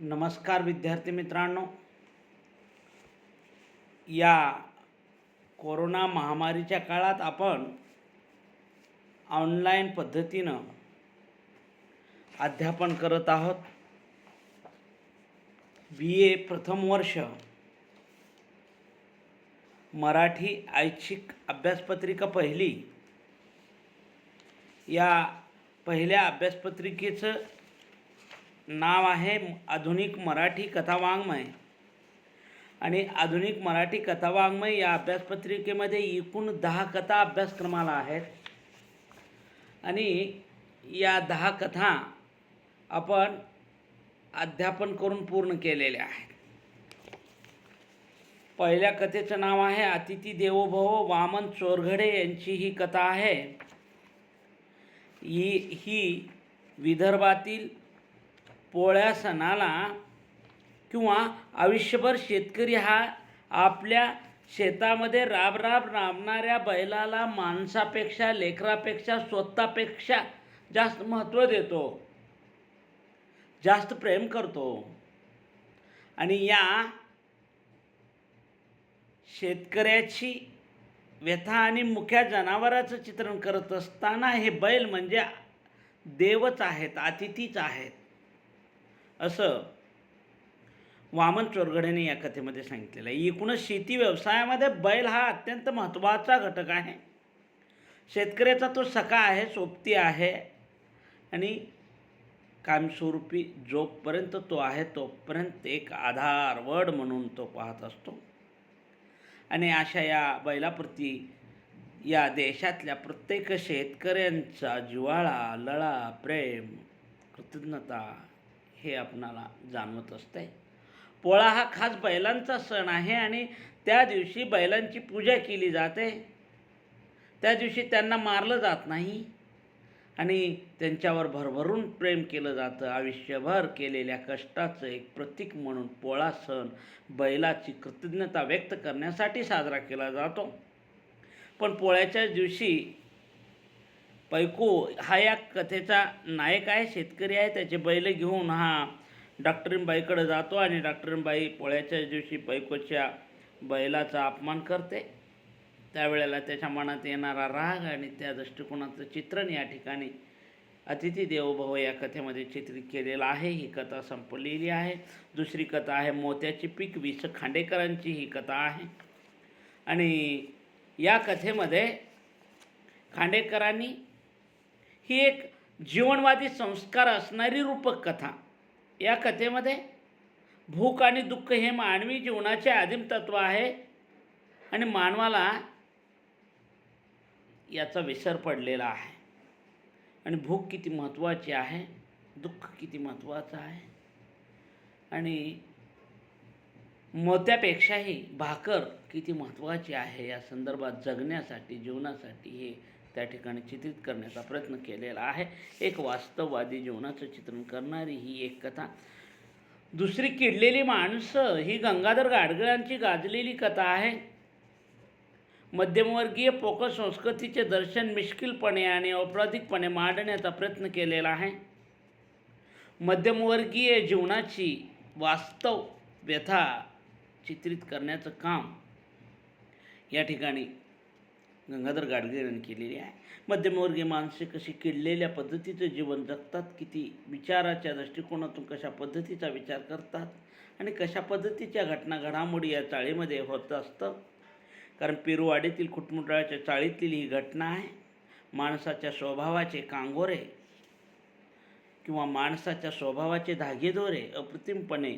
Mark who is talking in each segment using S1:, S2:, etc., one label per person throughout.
S1: नमस्कार विद्यार्थी मित्रांनो. या कोरोना महामारीच्या काळात आपण ऑनलाईन पद्धतीनं अध्यापन करत आहोत. बी ए प्रथम वर्ष मराठी ऐच्छिक अभ्यासपत्रिका पहिली. या पहिल्या अभ्यासपत्रिकेचं नाव आहे आधुनिक मराठी कथावाङ्मय. आणि आधुनिक मराठी कथावाङ्मय या अभ्यासपत्रिकेमध्ये एकूण दहा कथा अभ्यासक्रमाला आहेत. आणि या दहा कथा आपण अध्यापन करून पूर्ण केलेल्या आहेत. पहिल्या कथेचं नाव आहे अतिथी देवोभव वामन चोरघडे यांची ही कथा आहे. ही ही विदर्भातील पोळ्या सणाला किंवा आयुष्यभर शेतकरी हा आपल्या शेतामध्ये राब राब राबणाऱ्या बैलाला माणसापेक्षा लेकरापेक्षा स्वतःपेक्षा जास्त महत्त्व देतो. जास्त प्रेम करतो. आणि या शेतकऱ्याची व्यथा आणि मुख्या जनावराचं चित्रण करत असताना हे बैल म्हणजे देवच आहेत अतिथीच आहेत. असं वामन चोरगडेने या कथेमध्ये सांगितलेलं आहे. एकूणच शेती व्यवसायामध्ये बैल हा अत्यंत महत्त्वाचा घटक आहे. शेतकऱ्याचा तो सखा आहे सोबती आहे आणि कायमस्वरूपी जोपर्यंत तो आहे तोपर्यंत एक आधार वड म्हणून तो पाहत असतो. आणि अशा या बैलाप्रती या देशातल्या प्रत्येक शेतकऱ्यांचा जिव्हाळा लळा प्रेम कृतज्ञता हे आपणाला जाणवत असते पोळा हा खास बैलांचा सण आहे आणि त्या दिवशी बैलांची पूजा केली जाते. त्या दिवशी त्यांना मारलं जात नाही आणि त्यांच्यावर भरभरून प्रेम केलं जातं. आयुष्यभर केलेल्या कष्टाचं एक प्रतीक म्हणून पोळा सण बैलाची कृतज्ञता व्यक्त करण्यासाठी साजरा केला जातो. पण पोळ्याच्या दिवशी पैकू हा या कथेचा नायक आहे शेतकरी आहे त्याचे बैल घेऊन हा डॉक्टरीनबाईकडे जातो आणि डॉक्टरीनबाई पोळ्याच्या दिवशी पैकोच्या बैलाचा अपमान करते. त्यावेळेला त्याच्या मनात येणारा राग आणि त्या दृष्टिकोनाचं चित्रण या ठिकाणी अतिथी देवभव या कथेमध्ये चित्रित केलेलं आहे. ही कथा संपलेली आहे. दुसरी कथा आहे मोत्याची पीक विस खांडेकरांची ही कथा आहे. आणि या कथेमध्ये खांडेकरांनी ही एक जीवनवादी संस्कार असणारी रूपक कथा या कथेमध्ये भूक आणि दुःख हे मानवी जीवनाचे आदिम तत्व आहे आणि मानवाला याचा विसर पडलेला आहे. आणि भूक किती महत्त्वाची आहे दुःख किती महत्त्वाचं आहे. आणि मोत्यापेक्षाही भाकर किती महत्त्वाची आहे या संदर्भात जगण्यासाठी जीवनासाठी हे त्या ठिकाणी चित्रित करण्याचा प्रयत्न केलेला आहे. एक वास्तववादी जीवनाचं चित्रण करणारी ही एक कथा. दुसरी किडलेली माणसं ही गंगाधर गाडगिळांची गाजलेली कथा आहे. मध्यमवर्गीय पोकळ संस्कृतीचे दर्शन मिश्किलपणे आणि अपराधिकपणे मांडण्याचा प्रयत्न केलेला आहे. मध्यमवर्गीय जीवनाची वास्तव व्यथा चित्रित करण्याचं काम या ठिकाणी गंगाधर गाडगे यांनी केलेली आहे. मध्यमवर्गीय माणसे कशी किडलेल्या पद्धतीचं जीवन जगतात किती विचाराच्या दृष्टिकोनातून कशा पद्धतीचा विचार करतात आणि कशा पद्धतीच्या घटना घडामोडी या चाळीमध्ये होत असतं? कारण पेरुवाडीतील खुटमुटाळ्याच्या चाळीतील ही घटना आहे. माणसाच्या स्वभावाचे कांगोरे किंवा माणसाच्या स्वभावाचे धागेदोरे अप्रतिमपणे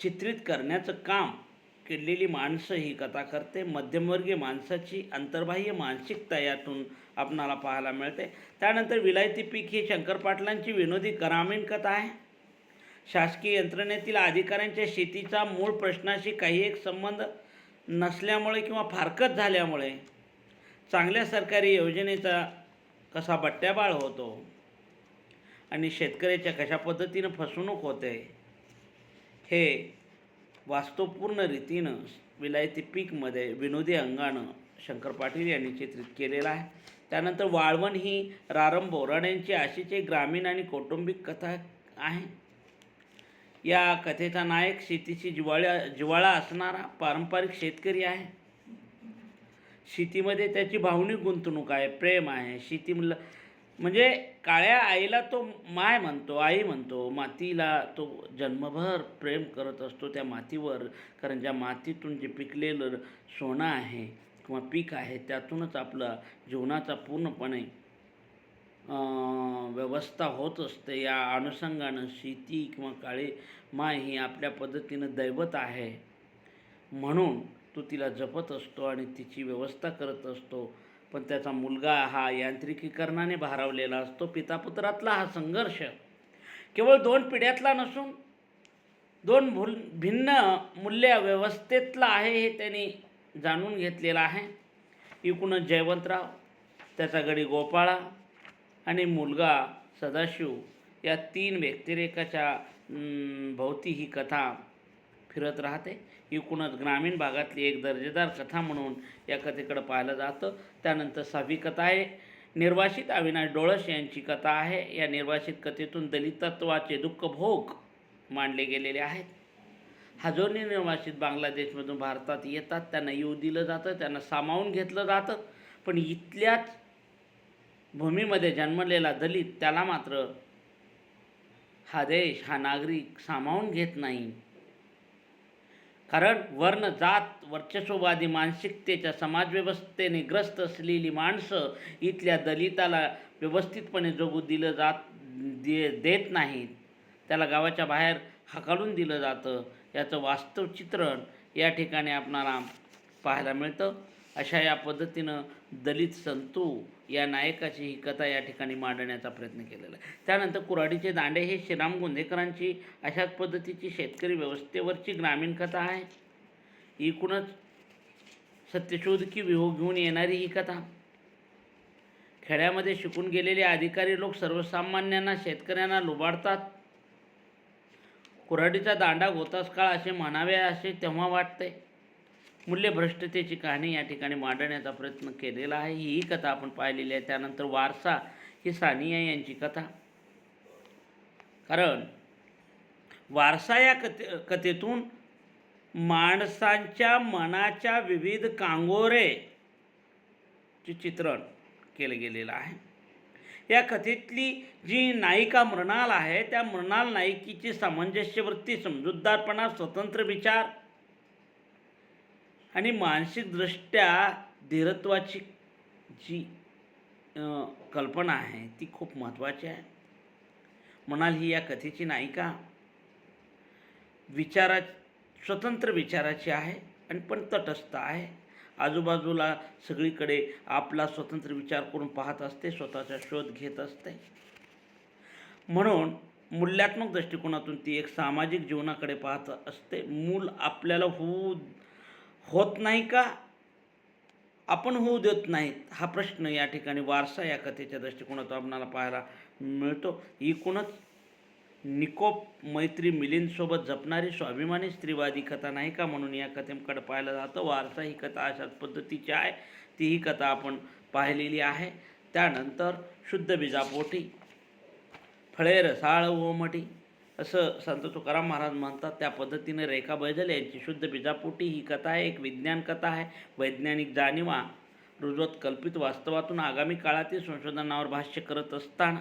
S1: चित्रित करण्याचं काम केलेली माणसं ही कथा करते. मध्यमवर्गीय माणसाची अंतर्बाह्य मानसिकता यातून आपणाला पाहायला मिळते. त्यानंतर विलायती पीक ही शंकर पाटलांची विनोदी ग्रामीण कथा आहे. शासकीय यंत्रणेतील अधिकाऱ्यांच्या शेतीचा मूळ प्रश्नाशी काही एक संबंध नसल्यामुळे किंवा फारकत झाल्यामुळे चांगल्या सरकारी योजनेचा कसा बट्ट्याबाळ होतो आणि शेतकऱ्याच्या कशा पद्धतीनं फसवणूक होते हे वास्तवपूर्ण रीतीनं विलायती पीकमध्ये विनोदी अंगानं शंकर पाटील यांनी चित्रित केलेलं आहे. त्यानंतर वाळवण ही रारम बोराड यांची ग्रामीण आणि कौटुंबिक कथा आहे. या कथेचा नायक शेतीची जिवाळ्या जिवाळा असणारा पारंपरिक शेतकरी आहे. शेतीमध्ये त्याची भावनिक गुंतवणूक आहे प्रेम आहे. शेती म्हणजे काळ्या आईला तो माय म्हणतो आई म्हणतो मातीला तो जन्मभर प्रेम करत असतो त्या मातीवर. कारण ज्या मातीतून जे पिकलेलं सोनं आहे किंवा पीक आहे त्यातूनच आपला जीवनाचा पूर्णपणे व्यवस्था होत असते. या अनुषंगानं शेती किंवा काळी माय ही आपल्या पद्धतीनं दैवत आहे. म्हणून तो तिला जपत असतो आणि तिची व्यवस्था करत असतो. पण त्याचा मुलगा हा यांत्रिकीकरणाने भारावलेला असतो. पितापुत्रातला हा संघर्ष केवळ दोन पिढ्यातला नसून दोन भूल भिन्न मूल्य व्यवस्थेतला आहे हे त्यांनी जाणून घेतलेलं आहे. एकूणच जयवंतराव त्याचा गडी गोपाळा आणि मुलगा सदाशिव या तीन व्यक्तिरेखाच्या भोवती ही कथा फिरत राहते. एकूणच ग्रामीण भागातली एक दर्जेदार कथा म्हणून या कथेकडं पाहिलं जातं. त्यानंतर सहावी कथा आहे. निर्वासित अविनाश डोळस यांची कथा आहे. या निर्वासित कथेतून दलितत्वाचे दुःख भोग मांडले गेलेले आहेत. हजारो निर्वासित बांगलादेशमधून भारतात येतात. त्यांना येऊ दिलं जातं. त्यांना सामावून घेतलं जातं. पण इथल्याच भूमीमध्ये जन्मलेला दलित त्याला मात्र हा देश हा नागरिक सामावून घेत नाही. कारण वर्ण जात वर्चस्ववादी मानसिकतेच्या समाजव्यवस्थेने ग्रस्त असलेली माणसं इथल्या दलिताला व्यवस्थितपणे जगू दिलं जात दे देत नाहीत. त्याला गावाच्या बाहेर हकालून दिलं जातं. याचं वास्तव चित्रण या ठिकाणी आपणाला पाहायला मिळतं. अशा या पद्धतीनं दलित संतू या नायकाची ही कथा या ठिकाणी मांडण्याचा प्रयत्न केलेला आहे. त्यानंतर कुऱ्हाडीचे दांडे हे श्रीराम गोंदेकरांची अशाच पद्धतीची शेतकरी व्यवस्थेवरची ग्रामीण कथा आहे. एकूणच सत्यशोध की विहो घेऊन येणारी ही कथा. खेड्यामध्ये शिकून गेलेले अधिकारी लोक सर्वसामान्यांना शेतकऱ्यांना लुबाडतात. कुऱ्हाडीचा दांडा गोतास काळ असे म्हणावे असे तेव्हा वाटते. मूल्यभ्रष्टतेची कहाणी या ठिकाणी मांडण्याचा प्रयत्न केलेला आहे. ही कथा आपण पाहिलेली आहे. त्यानंतर वारसा ही सानिया यांची कथा. कारण वारसा या कथे कथेतून माणसांच्या मनाच्या विविध कांगोरे चे चित्रण केलं गेलेलं आहे. या कथेतली जी नायिका मृणाल आहे त्या मृणाल नायिकेची सामंजस्यवृत्ती समजूतदारपणा स्वतंत्र विचार आणि मानसिकदृष्ट्या धीरत्वाची जी कल्पना आहे ती खूप महत्त्वाची आहे. म्हणाल ही या कथेची नायिका विचारा स्वतंत्र विचाराची आहे आणि पण तटस्थ आहे. आजूबाजूला सगळीकडे आपला स्वतंत्र विचार करून पाहत असते स्वतःचा शोध घेत असते. म्हणून मूल्यात्मक दृष्टिकोनातून ती एक सामाजिक जीवनाकडे पाहत असते. मूल आपल्याला होऊ होत नाही का? आपण होऊ देत नाहीत हा प्रश्न या ठिकाणी वारसा या कथेच्या दृष्टिकोनातून आपणाला पाहायला मिळतो. एकूणच निकोप मैत्री मिलिंदसोबत जपणारी स्वाभिमानी स्त्रीवादी कथा नाही का म्हणून या कथेकडे पाहिलं जातं. वारसा ही कथा अशाच पद्धतीची आहे ती ही कथा आपण पाहिलेली आहे. त्यानंतर शुद्ध बीजापोटी फळे रसाळ ओमटी असं संत तुकाराम महाराज म्हणतात त्या पद्धतीने रेखा बैजल यांची शुद्ध बिजापोटी ही कथा आहे एक विज्ञान कथा आहे वैज्ञानिक जाणीवा रुजवत कल्पित वास्तवातून आगामी काळातील संशोधनावर भाष्य करत असताना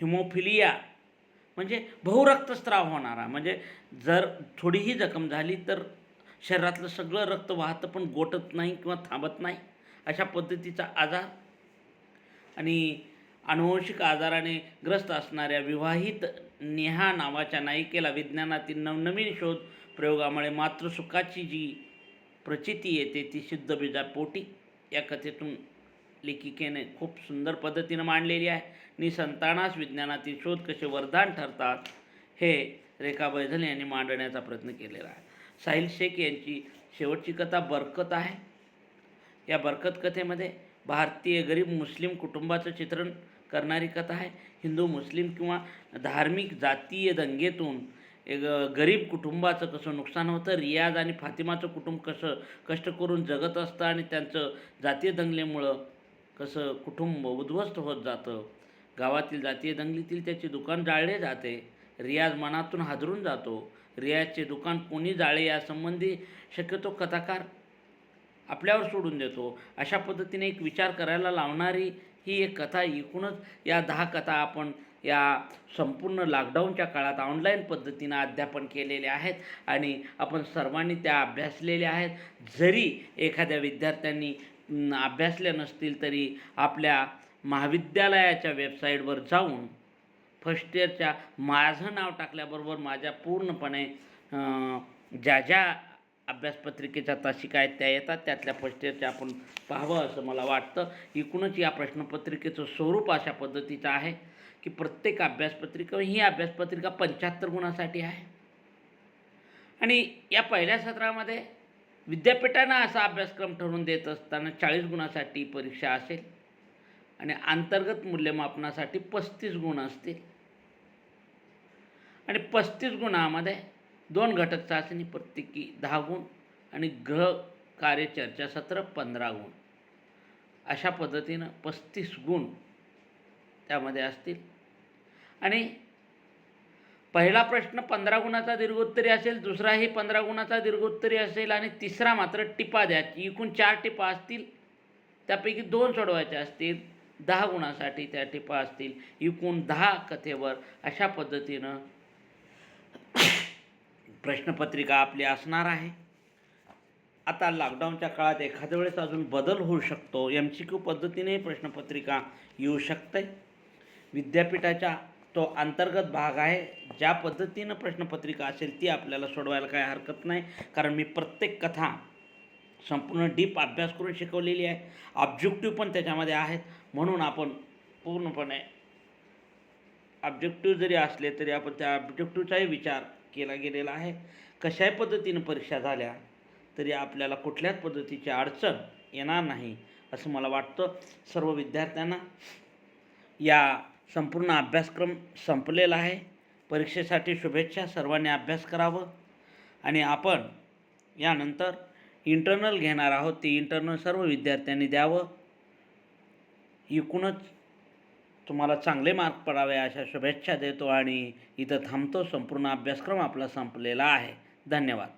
S1: हिमोफिलिया म्हणजे बहुरक्तस्राव होणारा म्हणजे जर थोडीही जखम झाली तर शरीरातलं सगळं रक्त वाहतं पण गोटत नाही किंवा थांबत नाही अशा पद्धतीचा आजार. आणि अनुवंशिक आजाराने ग्रस्त असणाऱ्या विवाहित नेहा नावाच्या नायिकेला विज्ञानातील नवनवीन शोध प्रयोगामुळे मातृसुखाची जी प्रचिती येते ती सिद्ध बीजापोटी या कथेतून लेखिकेने खूप सुंदर पद्धतीनं मांडलेली आहे. निसंतानास विज्ञानातील शोध कसे वरदान ठरतात हे रेखा बैझल यांनी मांडण्याचा प्रयत्न केलेला आहे. साहिल शेख यांची शेवटची कथा बरकत आहे. या बरकत कथेमध्ये भारतीय गरीब मुस्लिम कुटुंबाचं चित्रण करणारी कथा आहे. हिंदू मुस्लिम किंवा धार्मिक जातीय दंगेतून एक गरीब कुटुंबाचं कसं नुकसान होतं? रियाज आणि फातिमाचं कुटुंब कसं कष्ट करून जगत असतं आणि त्यांचं जातीय दंगलीमुळं कसं कुटुंब उद्ध्वस्त होत जातं? गावातील जातीय दंगलीतील त्याचे दुकान जाळले जाते. रियाज मनातून हादरून जातो. रियाजचे दुकान कोणी जाळे यासंबंधी शक्यतो कथाकार आपल्यावर सोडून देतो. अशा पद्धतीने एक विचार करायला लावणारी ही एक कथा एकूणच या दहा कथा आपण या संपूर्ण लॉकडाऊनच्या काळात ऑनलाईन पद्धतीनं अध्यापन केलेले आहेत आणि आपण सर्वांनी त्या अभ्यासलेल्या आहेत. जरी एखाद्या विद्यार्थ्यांनी अभ्यासल्या नसतील तरी आपल्या महाविद्यालयाच्या वेबसाईटवर जाऊन फर्स्ट इयरच्या माझं नाव टाकल्याबरोबर माझ्या पूर्णपणे ज्या ज्या अभ्यासपत्रिकेच्या तासिका आहेत त्या येतात त्यातल्या फर्स्ट इयरच्या आपण पाहावं असं मला वाटतं. एकूणच या प्रश्नपत्रिकेचं स्वरूप अशा पद्धतीचं आहे की प्रत्येक अभ्यासपत्रिका ही अभ्यासपत्रिका पंच्याहत्तर गुणासाठी आहे. आणि या पहिल्या सत्रामध्ये विद्यापीठानं असा अभ्यासक्रम ठरवून देत असताना चाळीस गुणासाठी परीक्षा असेल आणि अंतर्गत मूल्यमापनासाठी पस्तीस गुण असतील. आणि पस्तीस गुणामध्ये दोन घटक चाचणी प्रत्येकी दहा गुण आणि ग्रह कार्य चर्चासत्र पंधरा गुण. अशा पद्धतीनं पस्तीस गुण त्यामध्ये असतील. आणि पहिला प्रश्न पंधरा गुणाचा दीर्घोत्तरी असेल दुसराही पंधरा गुणाचा दीर्घोत्तरी असेल आणि तिसरा मात्र टिपा द्या. एकूण चार टिपा असतील त्यापैकी दोन सोडवायच्या असतील दहा गुणासाठी त्या टिपा असतील. एकूण दहा कथेवर अशा पद्धतीनं प्रश्नपत्रिका आपली असणार आहे. आता लॉकडाऊनच्या काळात एखाद्या वेळेस अजून बदल होऊ शकतो. एम सी क्यू पद्धतीने प्रश्नपत्रिका येऊ शकते. विद्यापीठाच्या तो अंतर्गत भाग आहे. ज्या पद्धतीनं प्रश्नपत्रिका असेल ती आपल्याला सोडवायला काही हरकत नाही. कारण मी प्रत्येक कथा संपूर्ण डीप अभ्यास करून शिकवलेली आहे. ऑब्जेक्टिव्ह पण त्याच्यामध्ये आहेत. म्हणून आपण पूर्णपणे ऑब्जेक्टिव्ह जरी असले तरी आपण त्या ऑब्जेक्टिव्हचाही विचार केला गेलेला आहे. कशाही पद्धतीनं परीक्षा झाल्या तरी आपल्याला कुठल्याच पद्धतीची अडचण येणार नाही असं मला वाटतं. सर्व विद्यार्थ्यांना या संपूर्ण अभ्यासक्रम संपलेला आहे. परीक्षेसाठी शुभेच्छा सर्वांनी अभ्यास करावं. आणि आपण यानंतर इंटरनल घेणार आहोत. ते इंटरनल सर्व विद्यार्थ्यांनी द्यावं. एकूणच तुम्हाला चांगले मार्क पडावे अशा शुभेच्छा देतो आणि इथं थांबतो. संपूर्ण अभ्यासक्रम आपला संपलेला आहे. धन्यवाद.